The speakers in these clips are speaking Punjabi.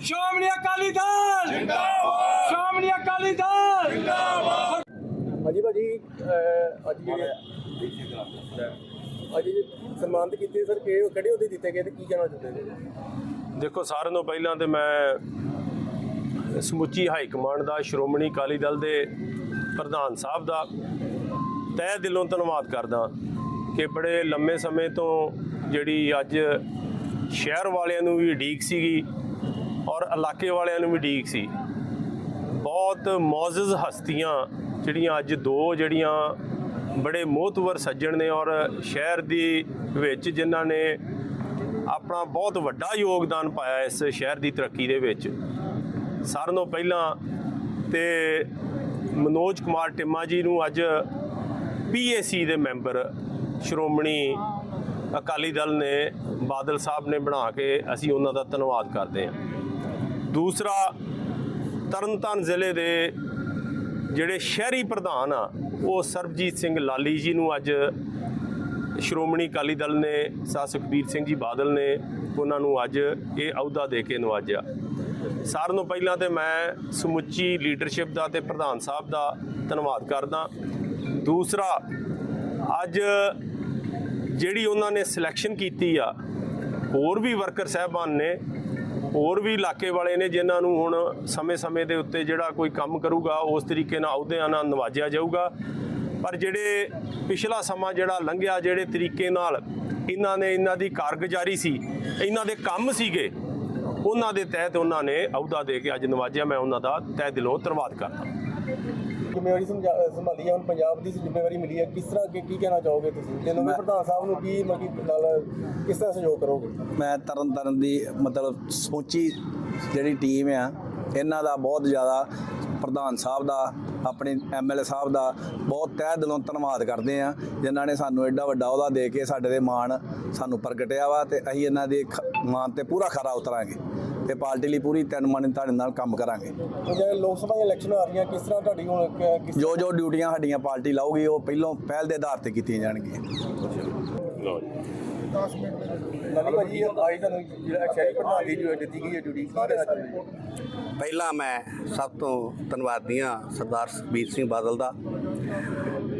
ਸ਼੍ਰੋਮਣੀ ਅਕਾਲੀ ਦਲ! ਜਿੰਦਾਬਾਦ! ਸ਼੍ਰੋਮਣੀ ਅਕਾਲੀ ਦਲ! ਜਿੰਦਾਬਾਦ! ਹਾਂਜੀ ਭਾਜੀ ਅਹ ਅੱਜ ਜਿਹੜੇ ਅੱਜ ਜਿਹੜੇ ਸਨਮਾਨਿਤ ਕੀਤੇ ਸਰ ਕਿ ਕਿਹੜੇ ਉਹਦੇ ਦਿੱਤੇ ਗਏ ਤੇ ਕੀ ਕਹਿਣਾ ਚਾਹੁੰਦੇ ਨੇ ਦੇਖੋ ਸਾਰਿਆਂ ਤੋਂ ਪਹਿਲਾਂ ਤੇ ਮੈਂ ਸਮੁੱਚੀ ਹਾਈ ਕਮਾਂਡ ਦਾ ਸ਼੍ਰੋਮਣੀ ਅਕਾਲੀ ਦਲ ਦੇ ਪ੍ਰਧਾਨ ਸਾਹਿਬ ਦਾ ਤਹਿ ਦਿਲੋਂ ਧੰਨਵਾਦ ਕਰਦਾ ਕਿ ਬੜੇ ਲੰਮੇ ਸਮੇਂ ਤੋਂ ਜਿਹੜੀ ਅੱਜ ਸ਼ਹਿਰ ਵਾਲਿਆਂ ਨੂੰ ਵੀ ਢੀਕ ਸੀਗੀ ਔਰ ਇਲਾਕੇ ਵਾਲਿਆਂ ਨੂੰ ਵੀ ਢੀਕ ਸੀ। ਬਹੁਤ ਮੌਜਜ਼ ਹਸਤੀਆਂ ਜਿਹੜੀਆਂ ਅੱਜ ਦੋ ਜਿਹੜੀਆਂ ਬੜੇ ਮੋਹਤਵਰ ਸੱਜਣ ਨੇ ਔਰ ਸ਼ਹਿਰ ਦੀ ਵਿੱਚ ਜਿਨ੍ਹਾਂ ਨੇ ਆਪਣਾ ਬਹੁਤ ਵੱਡਾ ਯੋਗਦਾਨ ਪਾਇਆ ਇਸ ਸ਼ਹਿਰ ਦੀ ਤਰੱਕੀ ਦੇ ਵਿੱਚ। ਸਾਰਿਆਂ ਤੋਂ ਪਹਿਲਾਂ ਤੇ ਮਨੋਜ ਕੁਮਾਰ ਟਿੰਮਾ ਜੀ ਨੂੰ ਅੱਜ ਪੀਏਸੀ ਦੇ ਮੈਂਬਰ ਸ਼੍ਰੋਮਣੀ ਅਕਾਲੀ ਦਲ ਨੇ ਬਾਦਲ ਸਾਹਿਬ ਨੇ ਬਣਾ ਕੇ ਅਸੀਂ ਉਹਨਾਂ ਦਾ ਧੰਨਵਾਦ ਕਰਦੇ ਹਾਂ। ਦੂਸਰਾ, ਤਰਨਤਾਰਨ ਜ਼ਿਲ੍ਹੇ ਦੇ ਜਿਹੜੇ ਸ਼ਹਿਰੀ ਪ੍ਰਧਾਨ ਆ, ਉਹ ਸਰਬਜੀਤ ਸਿੰਘ ਲਾਲੀ ਜੀ ਨੂੰ ਅੱਜ ਸ਼੍ਰੋਮਣੀ ਅਕਾਲੀ ਦਲ ਨੇ, ਸਾ ਸੁਖਬੀਰ ਸਿੰਘ ਜੀ ਬਾਦਲ ਨੇ ਉਹਨਾਂ ਨੂੰ ਅੱਜ ਇਹ ਅਹੁਦਾ ਦੇ ਕੇ ਨਵਾਜਿਆ। ਸਾਰਿਆਂ ਤੋਂ ਪਹਿਲਾਂ ਤੇ ਮੈਂ ਸਮੁੱਚੀ ਲੀਡਰਸ਼ਿਪ ਦਾ ਤੇ ਪ੍ਰਧਾਨ ਸਾਹਿਬ ਦਾ ਧੰਨਵਾਦ ਕਰਦਾ। ਦੂਸਰਾ, ਅੱਜ ਜਿਹੜੀ ਉਹਨਾਂ ਨੇ ਸਿਲੈਕਸ਼ਨ ਕੀਤੀ ਆ, ਹੋਰ ਵੀ ਵਰਕਰ ਸਹਿਬਾਨ ਨੇ, ਹੋਰ ਵੀ ਇਲਾਕੇ ਵਾਲੇ ਨੇ ਜਿਨ੍ਹਾਂ ਨੂੰ ਹੁਣ ਸਮੇਂ-ਸਮੇਂ ਦੇ ਉੱਤੇ ਜਿਹੜਾ ਕੋਈ ਕੰਮ ਕਰੂਗਾ, ਉਸ ਤਰੀਕੇ ਨਾਲ ਅਹੁਦਿਆਂ ਨਾਲ ਨਵਾਜਿਆ ਜਾਊਗਾ। ਪਰ ਜਿਹੜੇ ਪਿਛਲਾ ਸਮਾਂ ਜਿਹੜਾ ਲੰਘਿਆ, ਜਿਹੜੇ ਤਰੀਕੇ ਨਾਲ ਇਹਨਾਂ ਨੇ ਇਹਨਾਂ ਦੀ ਕਾਰਗੁਜ਼ਾਰੀ ਸੀ, ਇਹਨਾਂ ਦੇ ਕੰਮ ਸੀਗੇ, ਉਹਨਾਂ ਦੇ ਤਹਿਤ ਉਹਨਾਂ ਨੇ ਅਹੁਦਾ ਦੇ ਕੇ ਅੱਜ ਨਵਾਜਿਆ। ਮੈਂ ਉਹਨਾਂ ਦਾ ਤਹਿ ਦਿਲੋਂ ਧੰਨਵਾਦ ਕਰਦਾ ਜ਼ਿੰਮੇਵਾਰੀ ਸਮਝਾ- ਸੰਭਾਲੀ ਹੈ ਹੁਣ ਪੰਜਾਬ ਦੀ ਜ਼ਿੰਮੇਵਾਰੀ ਮਿਲੀ ਹੈ ਕਿਸ ਤਰ੍ਹਾਂ ਕੀ ਕੀ ਕਹਿਣਾ ਚਾਹੋਗੇ ਤੁਸੀਂ? ਤੇ ਨਵੇਂ ਪ੍ਰਧਾਨ ਸਾਹਿਬ ਨੂੰ ਕੀ ਮਤਲਬ ਕਿ ਨਾਲ ਕਿਸ ਤਰ੍ਹਾਂ ਸਹਿਯੋਗ ਕਰੋਗੇ? ਮੈਂ ਤਰਨ ਤਾਰਨ ਦੀ ਮਤਲਬ ਸਮੁੱਚੀ ਜਿਹੜੀ ਟੀਮ ਆ, ਇਹਨਾਂ ਦਾ ਬਹੁਤ ਜ਼ਿਆਦਾ ਪ੍ਰਧਾਨ ਸਾਹਿਬ ਦਾ, ਆਪਣੇ ਐਮਐਲਏ ਸਾਹਿਬ ਦਾ ਬਹੁਤ ਤਹਿ ਦਿਲੋਂ ਧੰਨਵਾਦ ਕਰਦੇ ਆ, ਜਿਨ੍ਹਾਂ ਨੇ ਸਾਨੂੰ ਐਡਾ ਵੱਡਾ ਅਹੁਦਾ ਦੇ ਕੇ ਸਾਡੇ ਦੇ ਮਾਣ ਸਾਨੂੰ ਪ੍ਰਗਟਿਆ ਵਾ ਤੇ ਅਸੀਂ ਇਹਨਾਂ ਦੇ ਖ- ਮਾਣ ਤੇ ਪੂਰਾ ਖਰਾ ਉਤਰਾਂਗੇ। ਤੇ ਪਾਰਟੀ ਲਈ ਪੂਰੀ ਤਨ ਮਨ ਤੁਹਾਡੇ ਨਾਲ ਕੰਮ ਕਰਾਂਗੇ। ਜਿਹੜੇ ਲੋਕ ਸਭਾ ਦੀਆਂ ਇਲੈਕਸ਼ਨ ਆ ਰਹੀਆਂ ਕਿਸ ਤਰ੍ਹਾਂ ਤੁਹਾਡੀ ਹੁਣ ਕਿਸ ਜੋ ਜੋ ਡਿਊਟੀਆਂ ਸਾਡੀਆਂ ਪਾਰਟੀ ਲਾਊਗੀ ਉਹ ਪਹਿਲੋਂ ਪਹਿਲ ਦੇ ਆਧਾਰ ਤੇ ਕੀਤੀਆਂ ਜਾਣਗੀਆਂ। ਲਓ ਜੀ? ਪਹਿਲਾਂ ਮੈਂ ਸਭ ਤੋਂ ਧੰਨਵਾਦੀ ਹਾਂ ਸਰਦਾਰ ਸੁਖਬੀਰ ਸਿੰਘ ਬਾਦਲ ਦਾ।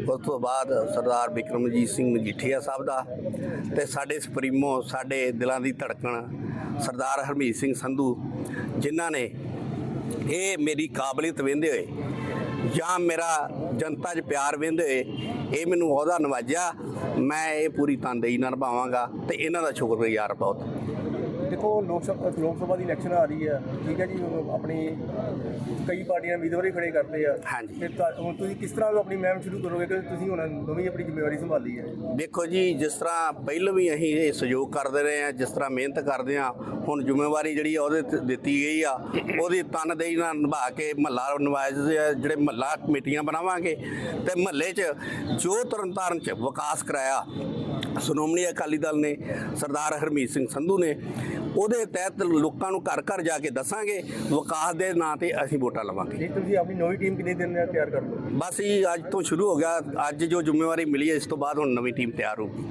ਉਸ ਤੋਂ ਬਾਅਦ ਸਰਦਾਰ ਬਿਕਰਮਜੀਤ ਸਿੰਘ ਮਜੀਠੀਆ ਸਾਹਿਬ ਦਾ ਤੇ ਸਾਡੇ ਸੁਪਰੀਮੋ, ਸਾਡੇ ਦਿਲਾਂ ਦੀ ਧੜਕਣ ਸਰਦਾਰ ਹਰਮੀਤ ਸਿੰਘ ਸੰਧੂ, ਜਿਨ੍ਹਾਂ ਨੇ ਇਹ ਮੇਰੀ ਕਾਬਲੀਅਤ ਵੇਂਦੇ ਹੋਏ ਜਾਂ ਮੇਰਾ ਜਨਤਾ 'ਚ ਪਿਆਰ ਵੇਂਦੇ ਹੋਏ ਇਹ ਮੈਨੂੰ ਅਹੁਦਾ ਨਵਾਜਿਆ, ਮੈਂ ਇਹ ਪੂਰੀ ਤਨਦੇਹੀ ਨਾਲ ਨਿਭਾਵਾਂਗਾ ਤੇ ਇਹਨਾਂ ਦਾ ਸ਼ੁਕਰਗੁਜ਼ਾਰ ਬਹੁਤ। ਦੇਖੋ ਲੋਕ ਸਭਾ ਲੋਕ ਸਭਾ ਦੀ ਇਲੈਕਸ਼ਨ ਆ ਰਹੀ ਹੈ ਠੀਕ ਹੈ ਜੀ ਉਹ ਆਪਣੀ ਕਈ ਪਾਰਟੀਆਂ ਉਮੀਦਵਾਰ ਹੀ ਖੜੇ ਕਰਦੇ ਆ। ਹਾਂਜੀ। ਫਿਰ ਤਾਂ ਹੁਣ ਤੁਸੀਂ ਕਿਸ ਤਰ੍ਹਾਂ ਆਪਣੀ ਮੁਹਿੰਮ ਸ਼ੁਰੂ ਕਰੋਗੇ ਕਿ ਤੁਸੀਂ ਹੁਣ ਨਵੀਂ ਆਪਣੀ ਜ਼ਿੰਮੇਵਾਰੀ ਸੰਭਾਲੀ ਹੈ? ਦੇਖੋ ਜੀ ਜਿਸ ਤਰ੍ਹਾਂ ਪਹਿਲਾਂ ਵੀ ਅਸੀਂ ਇਹ ਸਹਿਯੋਗ ਕਰਦੇ ਰਹੇ ਆ ਜਿਸ ਤਰ੍ਹਾਂ ਮਿਹਨਤ ਕਰਦੇ ਆ ਹੁਣ ਜ਼ਿੰਮੇਵਾਰੀ ਜਿਹੜੀ ਆ ਉਹਦੇ ਤੇ ਦਿੱਤੀ ਗਈ ਆ। ਉਹਦੀ ਤਨਦੇਹੀ ਨਾਲ ਨਿਭਾ ਕੇ ਮਹੱਲਾ ਨਿਵਾਜ ਜਿਹੜੇ ਮਹੱਲਾ ਕਮੇਟੀਆਂ ਬਣਾਵਾਂਗੇ ਤੇ ਮਹੱਲੇ 'ਚ ਜੋ ਤਰਨਤਾਰਨ 'ਚ ਵਿਕਾਸ ਕਰਾਇਆ ਸ਼੍ਰੋਮਣੀ ਅਕਾਲੀ ਦਲ ਨੇ ਸਰਦਾਰ ਹਰਮੀਤ ਸਿੰਘ ਸੰਧੂ ਨੇ ਉਹਦੇ ਤਹਿਤ ਲੋਕਾਂ ਨੂੰ ਘਰ ਘਰ ਜਾ ਕੇ ਦੱਸਾਂਗੇ ਵਿਕਾਸ ਦੇ ਨਾਂ ਤੇ ਅਸੀਂ ਵੋਟਾਂ ਲਵਾਂਗੇ। ਨਹੀਂ ਤੁਸੀਂ ਆਪਣੀ ਨਵੀਂ ਟੀਮ ਕਿੰਨੇ ਦਿਨ ਨਾਲ ਤਿਆਰ ਕਰ ਲਓ ਬਸ ਇਹ ਅੱਜ ਤੋਂ ਸ਼ੁਰੂ ਹੋ ਗਿਆ ਅੱਜ ਜੋ ਜ਼ਿੰਮੇਵਾਰੀ ਮਿਲੀ ਹੈ ਇਸ ਤੋਂ ਬਾਅਦ ਹੁਣ ਨਵੀਂ ਟੀਮ ਤਿਆਰ ਹੋਊਗੀ।